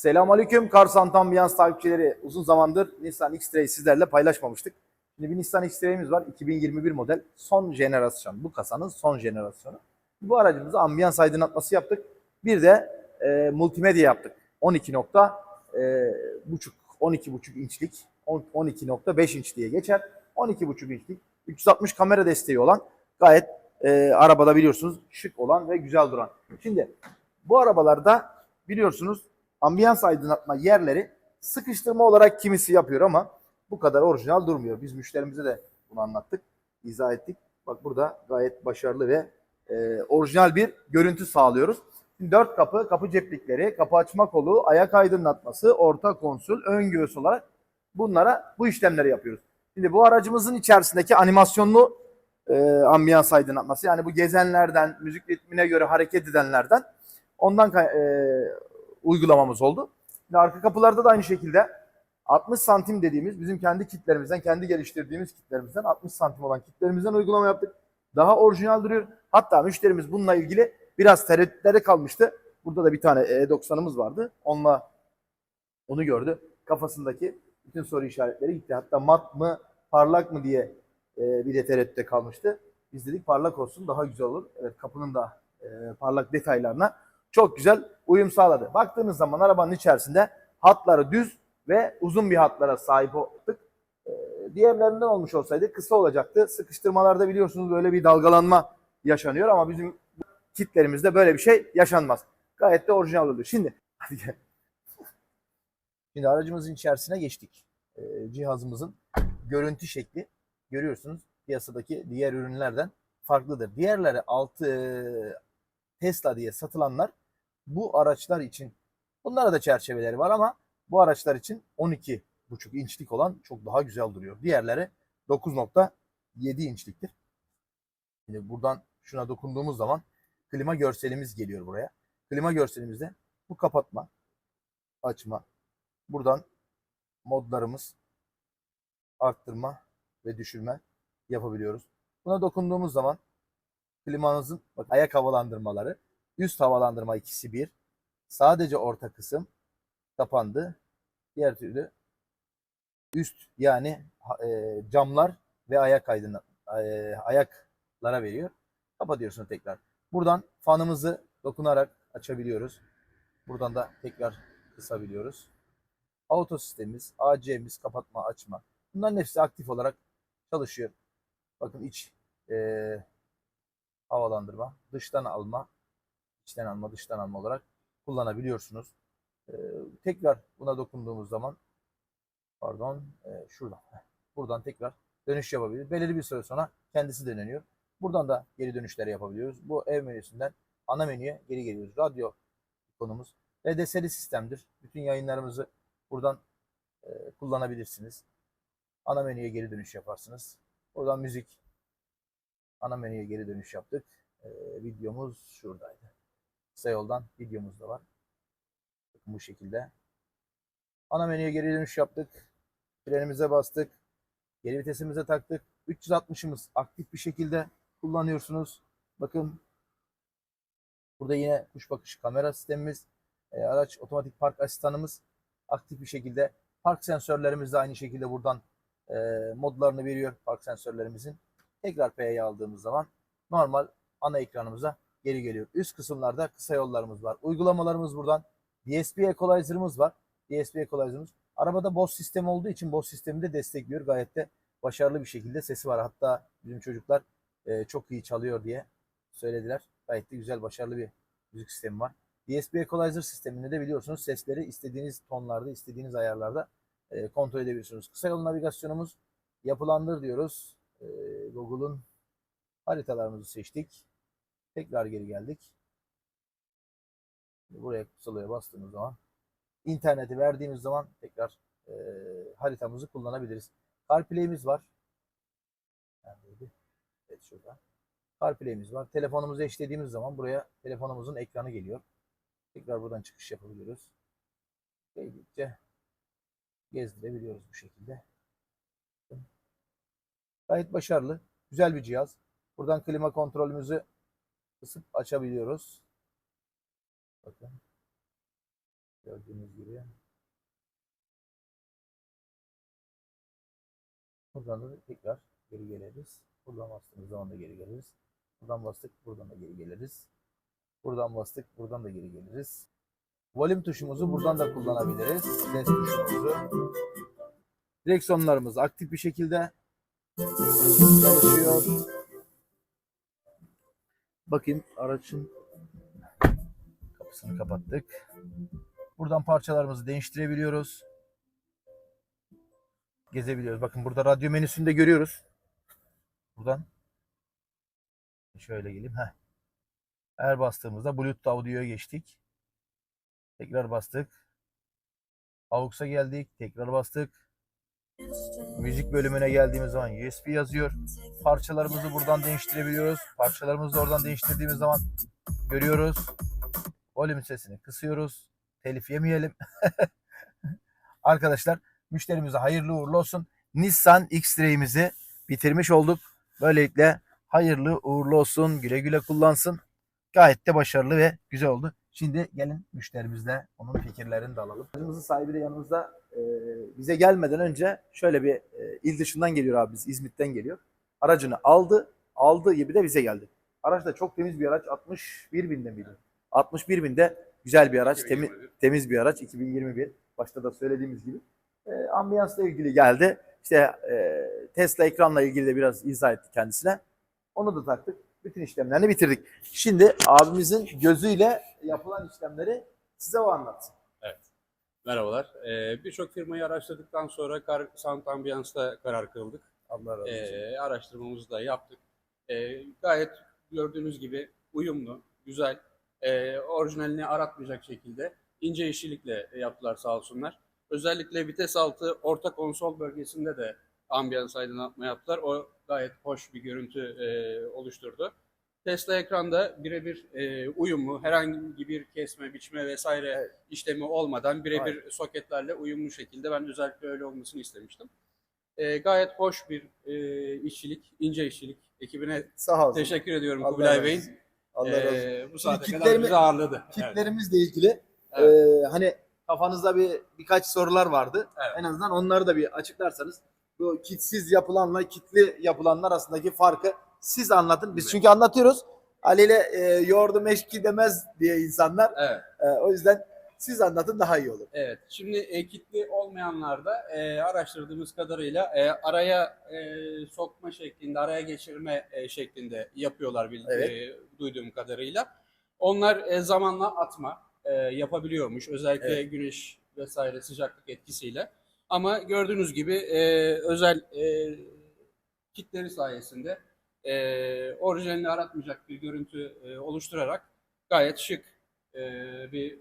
Selamünaleyküm Kars Antambiyans takipçileri. Uzun zamandır Nissan X-Trail sizlerle paylaşmamıştık. Şimdi bir Nissan X-Trail'imiz var. 2021 model. Son jenerasyon. Bu kasanın son jenerasyonu. Bu aracımıza ambiyans aydınlatması yaptık. Bir de e, multimedya yaptık. 12 nokta e, buçuk, 12 buçuk inçlik, 10 12.5 inç diye geçer. 12 buçuk inçlik, 360 kamera desteği olan gayet e, arabada biliyorsunuz şık olan ve güzel duran. Şimdi bu arabalarda biliyorsunuz ambiyans aydınlatma yerleri sıkıştırma olarak kimisi yapıyor ama bu kadar orijinal durmuyor. Biz müşterimize de bunu anlattık, izah ettik. Bak burada gayet başarılı ve e, orijinal bir görüntü sağlıyoruz. Şimdi dört kapı, kapı ceplikleri, kapı açma kolu, ayak aydınlatması, orta konsol, ön göğüs olarak bunlara bu işlemleri yapıyoruz. Şimdi bu aracımızın içerisindeki animasyonlu e, ambiyans aydınlatması yani bu gezenlerden, müzik ritmine göre hareket edenlerden ondan e, uygulamamız oldu. Şimdi arka kapılarda da aynı şekilde 60 santim dediğimiz bizim kendi kitlerimizden, kendi geliştirdiğimiz kitlerimizden 60 santim olan kitlerimizden uygulama yaptık. Daha orijinal duruyor. Hatta müşterimiz bununla ilgili biraz tereddütlere kalmıştı. Burada da bir tane E90'ımız vardı. Onunla onu gördü. Kafasındaki bütün soru işaretleri gitti. Hatta mat mı, parlak mı diye e, bir de tereddütte kalmıştı. Biz dedik parlak olsun daha güzel olur. Evet kapının da e, parlak detaylarına çok güzel uyum sağladı. Baktığınız zaman arabanın içerisinde hatları düz ve uzun bir hatlara sahip olduk. E, diğerlerinden olmuş olsaydı kısa olacaktı. Sıkıştırmalarda biliyorsunuz böyle bir dalgalanma yaşanıyor ama bizim kitlerimizde böyle bir şey yaşanmaz. Gayet de orijinal oldu. Şimdi hadi gel. Şimdi aracımızın içerisine geçtik. E, cihazımızın görüntü şekli görüyorsunuz piyasadaki diğer ürünlerden farklıdır. Diğerleri altı e, Tesla diye satılanlar bu araçlar için bunlara da çerçeveleri var ama bu araçlar için 12,5 inçlik olan çok daha güzel duruyor. Diğerleri 9.7 inçliktir. Şimdi buradan şuna dokunduğumuz zaman klima görselimiz geliyor buraya. Klima görselimizde bu kapatma, açma, buradan modlarımız arttırma ve düşürme yapabiliyoruz. Buna dokunduğumuz zaman klimanızın bak ayak havalandırmaları, üst havalandırma ikisi bir. Sadece orta kısım kapandı. Diğer türlü üst yani e, camlar ve ayak aydınlat e, ayaklara veriyor. Kapatıyorsun tekrar. Buradan fanımızı dokunarak açabiliyoruz. Buradan da tekrar kısabiliyoruz. Auto sistemimiz, AC'miz kapatma açma. Bunların hepsi aktif olarak çalışıyor. Bakın iç e, havalandırma, dıştan alma, içten alma, dıştan alma olarak kullanabiliyorsunuz. E, tekrar buna dokunduğumuz zaman pardon e, şuradan buradan tekrar dönüş yapabiliriz. Belirli bir süre sonra kendisi dönüyor. Buradan da geri dönüşler yapabiliyoruz. Bu ev menüsünden ana menüye geri geliyoruz. Radyo konumuz LDS'li sistemdir. Bütün yayınlarımızı buradan e, kullanabilirsiniz. Ana menüye geri dönüş yaparsınız. Buradan müzik. Ana menüye geri dönüş yaptık. Ee, videomuz şuradaydı. Kısa yoldan videomuz da var. Bakın bu şekilde. Ana menüye geri dönüş yaptık. Frenimize bastık. Geri vitesimize taktık. 360'ımız aktif bir şekilde kullanıyorsunuz. Bakın burada yine kuş bakışı kamera sistemimiz. e, araç otomatik park asistanımız aktif bir şekilde. Park sensörlerimiz de aynı şekilde buradan e, modlarını veriyor park sensörlerimizin. Tekrar P'ye aldığımız zaman normal ana ekranımıza geri geliyor. Üst kısımlarda kısa yollarımız var. Uygulamalarımız buradan. DSP Equalizer'ımız var. DSP Equalizer'ımız. Arabada Bose sistemi olduğu için Bose sistemi de destekliyor. Gayet de başarılı bir şekilde sesi var. Hatta bizim çocuklar e, çok iyi çalıyor diye söylediler. Gayet de güzel, başarılı bir müzik sistemi var. DSP Equalizer sisteminde de biliyorsunuz sesleri istediğiniz tonlarda, istediğiniz ayarlarda e, kontrol edebiliyorsunuz. Kısa yol navigasyonumuz yapılandır diyoruz. E, Google'un haritalarımızı seçtik. Tekrar geri geldik. Buraya kısalıya bastığımız zaman interneti verdiğimiz zaman tekrar e, haritamızı kullanabiliriz. CarPlay'imiz var. Neredeydi? Evet şurada. CarPlay'imiz var. Telefonumuzu eşlediğimiz zaman buraya telefonumuzun ekranı geliyor. Tekrar buradan çıkış yapabiliyoruz. Geldikçe gezdirebiliyoruz bu şekilde. Gayet başarılı. Güzel bir cihaz. Buradan klima kontrolümüzü kısıp açabiliyoruz. Bakın. Gördüğünüz gibi. Buradan da tekrar geri geliriz. Buradan bastığımız zaman da geri geliriz. Buradan bastık, buradan da geri geliriz. Buradan bastık, buradan da geri geliriz. Volüm tuşumuzu buradan da kullanabiliriz. Ses tuşumuzu. Direksiyonlarımız aktif bir şekilde çalışıyor. Bakayım aracın kapısını kapattık. Buradan parçalarımızı değiştirebiliyoruz. Gezebiliyoruz. Bakın burada radyo menüsünde görüyoruz. Buradan şöyle geleyim. Heh. Her bastığımızda Bluetooth audio'ya geçtik. Tekrar bastık. AUX'a geldik. Tekrar bastık. Müzik bölümüne geldiğimiz zaman USB yazıyor. Parçalarımızı buradan değiştirebiliyoruz. Parçalarımızı da oradan değiştirdiğimiz zaman görüyoruz. Volüm sesini kısıyoruz. Telif yemeyelim. Arkadaşlar müşterimize hayırlı uğurlu olsun. Nissan X-Tra'imizi bitirmiş olduk. Böylelikle hayırlı uğurlu olsun. Güle güle kullansın. Gayet de başarılı ve güzel oldu. Şimdi gelin müşterimizle onun fikirlerini de alalım. Aracımızın sahibi de yanımızda e, bize gelmeden önce şöyle bir e, il dışından geliyor abi biz İzmit'ten geliyor. Aracını aldı. Aldığı gibi de bize geldi. Araç da çok temiz bir araç. 61 binde miydi? 61 binde güzel bir araç. Temiz, temiz bir araç. 2021. Başta da söylediğimiz gibi. E, ambiyansla ilgili geldi. İşte e, Tesla ekranla ilgili de biraz izah etti kendisine. Onu da taktık. Bütün işlemlerini bitirdik. Şimdi abimizin gözüyle yapılan işlemleri size o anlatsın. Merhabalar. Ee, Birçok firmayı araştırdıktan sonra Kar Sound Ambiance'da karar kıldık. Allah razı olsun. Ee, araştırmamızı da yaptık. Ee, gayet gördüğünüz gibi uyumlu, güzel, ee, orijinalini aratmayacak şekilde ince işçilikle yaptılar sağ olsunlar. Özellikle vites altı orta konsol bölgesinde de ambiyans aydınlatma yaptılar. O gayet hoş bir görüntü ee, oluşturdu. Tesla ekranda birebir e, uyumlu, herhangi bir kesme, biçme vesaire Evet. işlemi olmadan birebir soketlerle uyumlu şekilde ben özellikle öyle olmasını istemiştim. E, gayet hoş bir e, işçilik, ince işçilik. Ekibine Sağ olsun. teşekkür ediyorum Allah Kubilay Bey'in. Allah razı olsun. E, bu saate Şimdi kadar bizi ağırladı. Evet. Kitlerimizle ilgili Evet. e, hani kafanızda bir birkaç sorular vardı. Evet. En azından onları da bir açıklarsanız. Bu kitsiz yapılanla kitli yapılanlar arasındaki farkı siz anlatın. Biz çünkü anlatıyoruz. Ali ile e, yoğurdu meşki demez diye insanlar. Evet. E, o yüzden siz anlatın daha iyi olur. Evet. Şimdi e, kitli olmayanlarda e, araştırdığımız kadarıyla e, araya e, sokma şeklinde, araya geçirme e, şeklinde yapıyorlar bil- Evet. e, duyduğum kadarıyla. Onlar e, zamanla atma e, yapabiliyormuş. Özellikle güneş vesaire sıcaklık etkisiyle. Ama gördüğünüz gibi e, özel e, kitleri sayesinde e, orijinalini aratmayacak bir görüntü e, oluşturarak gayet şık e, bir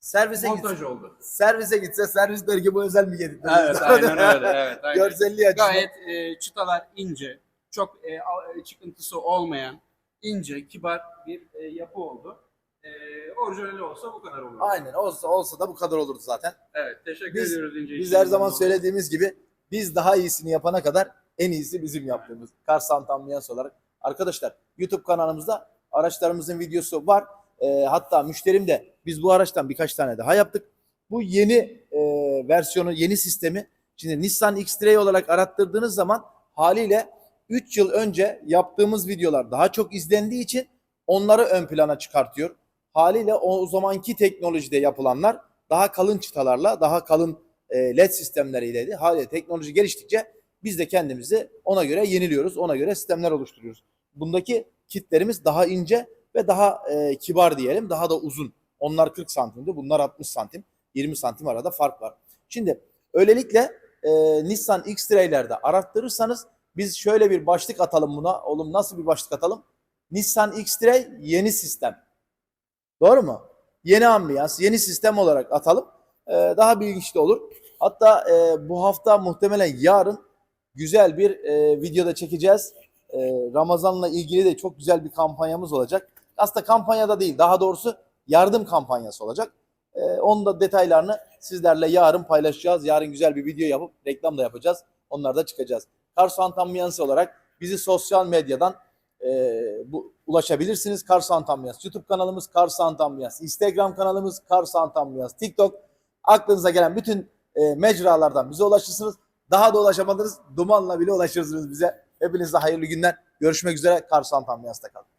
Servise montaj gitse, oldu. servise gitse servis der ki bu özel mi getirdi? Evet aynen öyle. Evet, aynen. Görselliği açısından. Gayet e, çıtalar ince, çok e, e, çıkıntısı olmayan, ince, kibar bir e, yapı oldu. E, orijinali olsa bu kadar olur. Aynen olsa, olsa da bu kadar olurdu zaten. Evet, teşekkür Biz- ediyoruz ince Biz her zaman söylediğimiz gibi biz daha iyisini yapana kadar en iyisi bizim yaptığımız. Kar Sant Ambiyans olarak. Arkadaşlar YouTube kanalımızda araçlarımızın videosu var. Ee, hatta müşterim de biz bu araçtan birkaç tane daha yaptık. Bu yeni e, versiyonu, yeni sistemi şimdi Nissan X-Trail olarak arattırdığınız zaman haliyle 3 yıl önce yaptığımız videolar daha çok izlendiği için onları ön plana çıkartıyor. Haliyle o, o zamanki teknolojide yapılanlar daha kalın çıtalarla, daha kalın e, led sistemleriydi. Haliyle teknoloji geliştikçe biz de kendimizi ona göre yeniliyoruz. Ona göre sistemler oluşturuyoruz. Bundaki kitlerimiz daha ince ve daha e, kibar diyelim. Daha da uzun. Onlar 40 santimdi. Bunlar 60 santim. 20 santim arada fark var. Şimdi öylelikle e, Nissan X-Tra'lerde arattırırsanız biz şöyle bir başlık atalım buna. Oğlum nasıl bir başlık atalım? Nissan X-Trail yeni sistem. Doğru mu? Yeni ambiyans, yeni sistem olarak atalım. Ee, daha bilinçli olur. Hatta e, bu hafta muhtemelen yarın güzel bir e, videoda çekeceğiz. E, Ramazan'la ilgili de çok güzel bir kampanyamız olacak. Aslında kampanyada değil, daha doğrusu yardım kampanyası olacak. E, onun da detaylarını sizlerle yarın paylaşacağız. Yarın güzel bir video yapıp reklam da yapacağız. Onlar da çıkacağız. Kars Antambiyansı olarak bizi sosyal medyadan e, bu, ulaşabilirsiniz. Car Sound Ambiyans. YouTube kanalımız Car Sound Ambiyans. Instagram kanalımız Car Sound Ambiyans. TikTok. Aklınıza gelen bütün e, mecralardan bize ulaşırsınız. Daha da ulaşamadınız. Dumanla bile ulaşırsınız bize. Hepinize hayırlı günler. Görüşmek üzere. Sound Ambiyans'ta kalın.